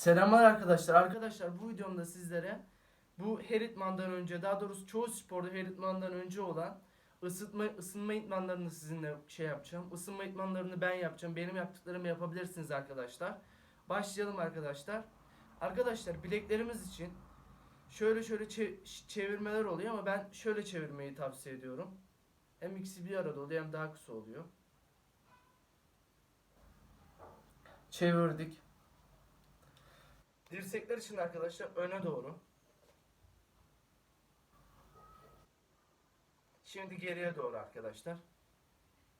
Selamlar arkadaşlar. Arkadaşlar bu videomda sizlere bu her idmandan önce daha doğrusu çoğu sporda her idmandan önce olan ısıtma, ısınma idmanlarını sizinle şey yapacağım. Isınma idmanlarını ben yapacağım. Benim yaptıklarımı yapabilirsiniz arkadaşlar. Başlayalım arkadaşlar. Arkadaşlar bileklerimiz için şöyle şöyle çe- çevirmeler oluyor ama ben şöyle çevirmeyi tavsiye ediyorum. Hem ikisi bir arada oluyor hem daha kısa oluyor. Çevirdik. Dirsekler için arkadaşlar öne doğru. Şimdi geriye doğru arkadaşlar.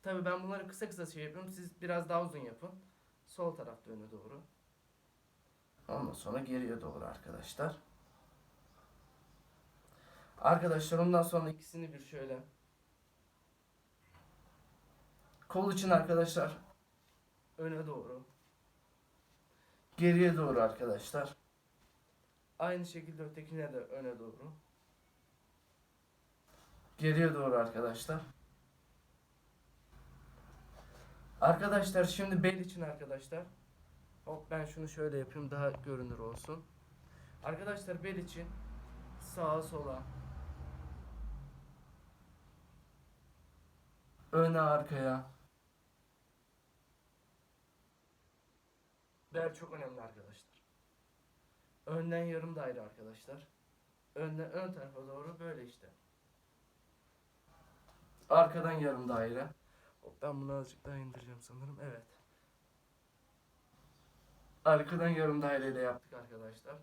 Tabii ben bunları kısa kısa şey yapıyorum. Siz biraz daha uzun yapın. Sol tarafta öne doğru. Ondan sonra geriye doğru arkadaşlar. Arkadaşlar ondan sonra ikisini bir şöyle. Kol için arkadaşlar öne doğru. Geriye doğru arkadaşlar. Aynı şekilde ötekine de öne doğru. Geriye doğru arkadaşlar. Arkadaşlar şimdi bel için arkadaşlar. Hop ben şunu şöyle yapayım daha görünür olsun. Arkadaşlar bel için sağa sola öne arkaya Bel çok önemli arkadaşlar. Önden yarım daire arkadaşlar. Önden ön tarafa doğru böyle işte. Arkadan yarım daire. Ben bunu azıcık daha indireceğim sanırım. Evet. Arkadan yarım daireyle yaptık arkadaşlar.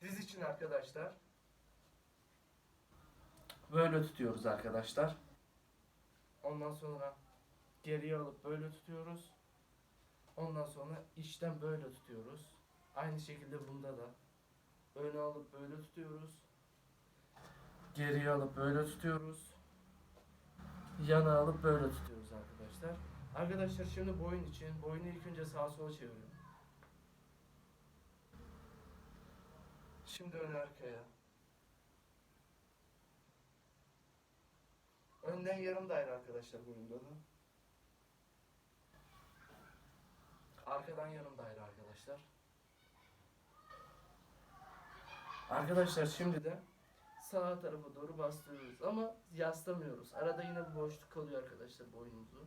Diz için arkadaşlar. Böyle tutuyoruz arkadaşlar. Ondan sonra geriye alıp böyle tutuyoruz. Ondan sonra içten böyle tutuyoruz. Aynı şekilde bunda da. Öne alıp böyle tutuyoruz. Geriye alıp böyle tutuyoruz. Yana alıp böyle tutuyoruz arkadaşlar. Arkadaşlar şimdi boyun için boyunu ilk önce sağa sola çeviriyorum. Şimdi ön arkaya. Önden yarım daire arkadaşlar boyunda da. Arkadan yarım daire arkadaşlar. Arkadaşlar şimdi de sağ tarafa doğru bastırıyoruz ama yaslamıyoruz. Arada yine bir boşluk kalıyor arkadaşlar boynumuzu.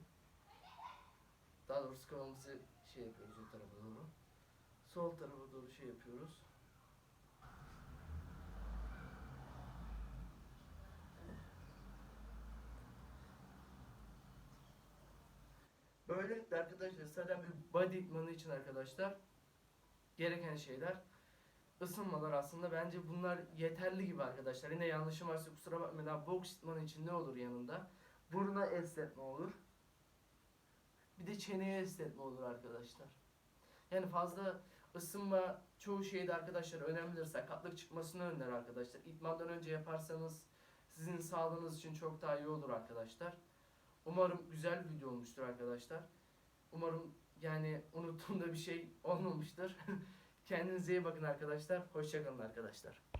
Daha doğrusu kafamızı şey yapıyoruz o tarafa doğru. Sol tarafa doğru şey yapıyoruz. Arkadaşlar zaten bir body idmanı için arkadaşlar gereken şeyler ısınmalar aslında bence bunlar yeterli gibi arkadaşlar. Yine yanlışım varsa kusura bakmayın. Daha boks idmanı için ne olur yanında? Buruna esnetme olur. Bir de çeneye esnetme olur arkadaşlar. Yani fazla ısınma çoğu şeyde arkadaşlar önemlidir. Sakatlık çıkmasını önler arkadaşlar. İdmandan önce yaparsanız sizin sağlığınız için çok daha iyi olur arkadaşlar. Umarım güzel bir video olmuştur arkadaşlar. Umarım yani unuttuğumda bir şey olmamıştır. Kendinize iyi bakın arkadaşlar. Hoşçakalın arkadaşlar.